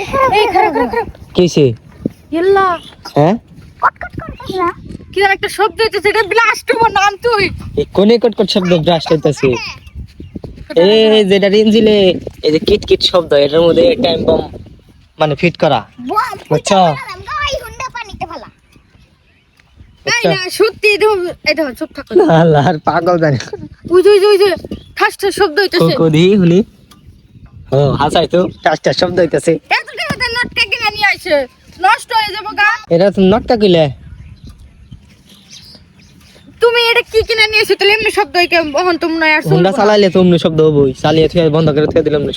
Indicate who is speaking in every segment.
Speaker 1: এই খারাপ খারাপ খারাপ।
Speaker 2: কিসে
Speaker 1: ইল্লা
Speaker 2: হ্যাঁ?
Speaker 1: কি যেন একটা শব্দ ব্লাস্ট নাম তুই।
Speaker 2: এই কোনে শব্দ ব্রাশ হইতাছে? এই যেটা রিনজিলে এই যে কিট কিট শব্দ এটার মধ্যে টাইম বম মানে ফিট করা। বুঝছ?
Speaker 1: সত্যি এটা এটা চুপ থাকো।
Speaker 2: আল্লাহ পাগল জানি।
Speaker 1: ওই যে ওই যে ঠাস ঠাস শব্দ হইতেছে।
Speaker 2: কোদি হুনি ও হাসাই তো। টাস টাস শব্দ হইতাছে।
Speaker 1: এত টাকা নটকা আইছে নষ্ট হয়ে যাব গা।
Speaker 2: এটা তুমি নটটা কইলে
Speaker 1: তুমি এটা কি কিনে নিয়ে তাহলে এমনি শব্দ হইকে বহন তুমি নয় আর
Speaker 2: হুন্ডা চালাইলে তো অমনি শব্দ হবই। চালিয়ে থুয়ে বন্ধ করে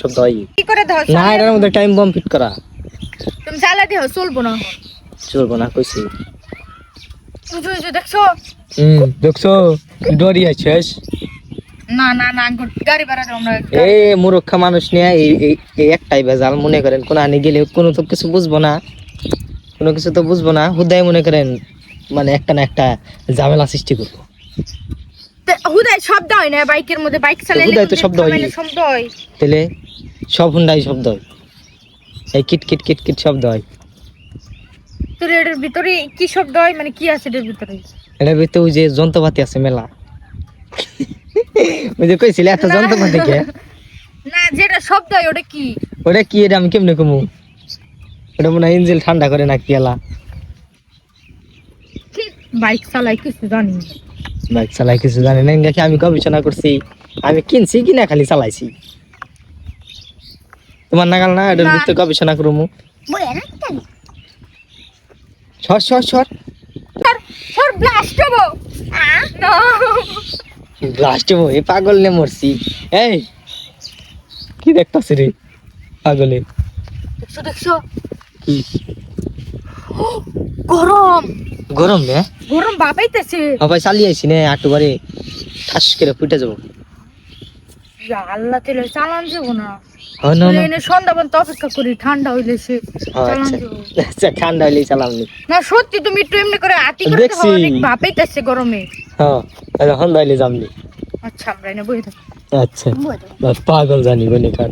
Speaker 2: শব্দ হয়।
Speaker 1: কি করে দাও
Speaker 2: না এটার মধ্যে টাইম বম ফিট করা।
Speaker 1: তুমি দিও চলবো না।
Speaker 2: চলবো না কইছি।
Speaker 1: দেখছ?
Speaker 2: হুম দেখছ? ডরি আছিস
Speaker 1: না না না গাড়ি ভাড়া আমরা।
Speaker 2: এই মূর্খা মানুষ নিয়ে এই একটাই ভেজাল মনে করেন কোন আনে গেলে কোনো তো কিছু বুঝব না। কোনো কিছু তো বুঝব না হুদায় মনে করেন মানে একটা না একটা ঝামেলা সৃষ্টি করব।
Speaker 1: হুদাই শব্দ হয় না বাইকের মধ্যে বাইক চালালে
Speaker 2: হুদাই তো শব্দ হয়।
Speaker 1: শব্দ হয়।
Speaker 2: তাহলে সব হুন্ডাই শব্দ হয়। এই কিট কিট কিট কিট শব্দ হয়।
Speaker 1: তোর এটার ভিতরে কি শব্দ হয়? মানে কি আছে এটার ভিতরে?
Speaker 2: এটার ভিতরে ওই যে যন্ত্রপাতি আছে মেলা। ওই যে কইছিলে একটা যন্ত্রপাতি কে
Speaker 1: না যেটা শব্দ হয় ওটা কি?
Speaker 2: ওটা কি এটা আমি কেমনে কমু? ওটা মনে হয় ইঞ্জিল ঠান্ডা করে না কি? এলা
Speaker 1: বাইক চালাই কিছু জানি না।
Speaker 2: বাইক চালাই কিছু জানি না দেখি আমি গবেষণা করছি? আমি কিনছি কিনা খালি চালাইছি? তোমার নাগাল না এটার
Speaker 1: না।
Speaker 2: ভিতরে গবেষণা করব সর সর সর।
Speaker 1: তোর ব্লাস্ট হব। না
Speaker 2: লাস্টে এই পাগল নে মরছি। এই কি দেখতাছি রে পাগলে?
Speaker 1: দেখছ দেখছ?
Speaker 2: কি?
Speaker 1: গরম!
Speaker 2: গরম নে?
Speaker 1: গরম বাবাইতেছে।
Speaker 2: চালিয়ে আইছি নে আটু বারে ঠাস করে ফুটে যাব।
Speaker 1: আল্লাহ তেলে চালান যাব না।
Speaker 2: হ্যাঁ না না
Speaker 1: এনে সন্ধ্যা পর্যন্ত অপেক্ষা করি ঠান্ডা হইলে সে
Speaker 2: ও,
Speaker 1: চালান
Speaker 2: আচ্ছা
Speaker 1: যাব
Speaker 2: আচ্ছা ঠান্ডা হইলেই চালাম নি
Speaker 1: না সত্যি তুমি একটু এমনি করে আতি করে
Speaker 2: দেখছি।
Speaker 1: দেখো অনেক গরমে।
Speaker 2: হ্যাঁ তাহলে হইলে যামনি
Speaker 1: আচ্ছা আমরা এনে বই
Speaker 2: আচ্ছা। পাগল জানি বলে কার।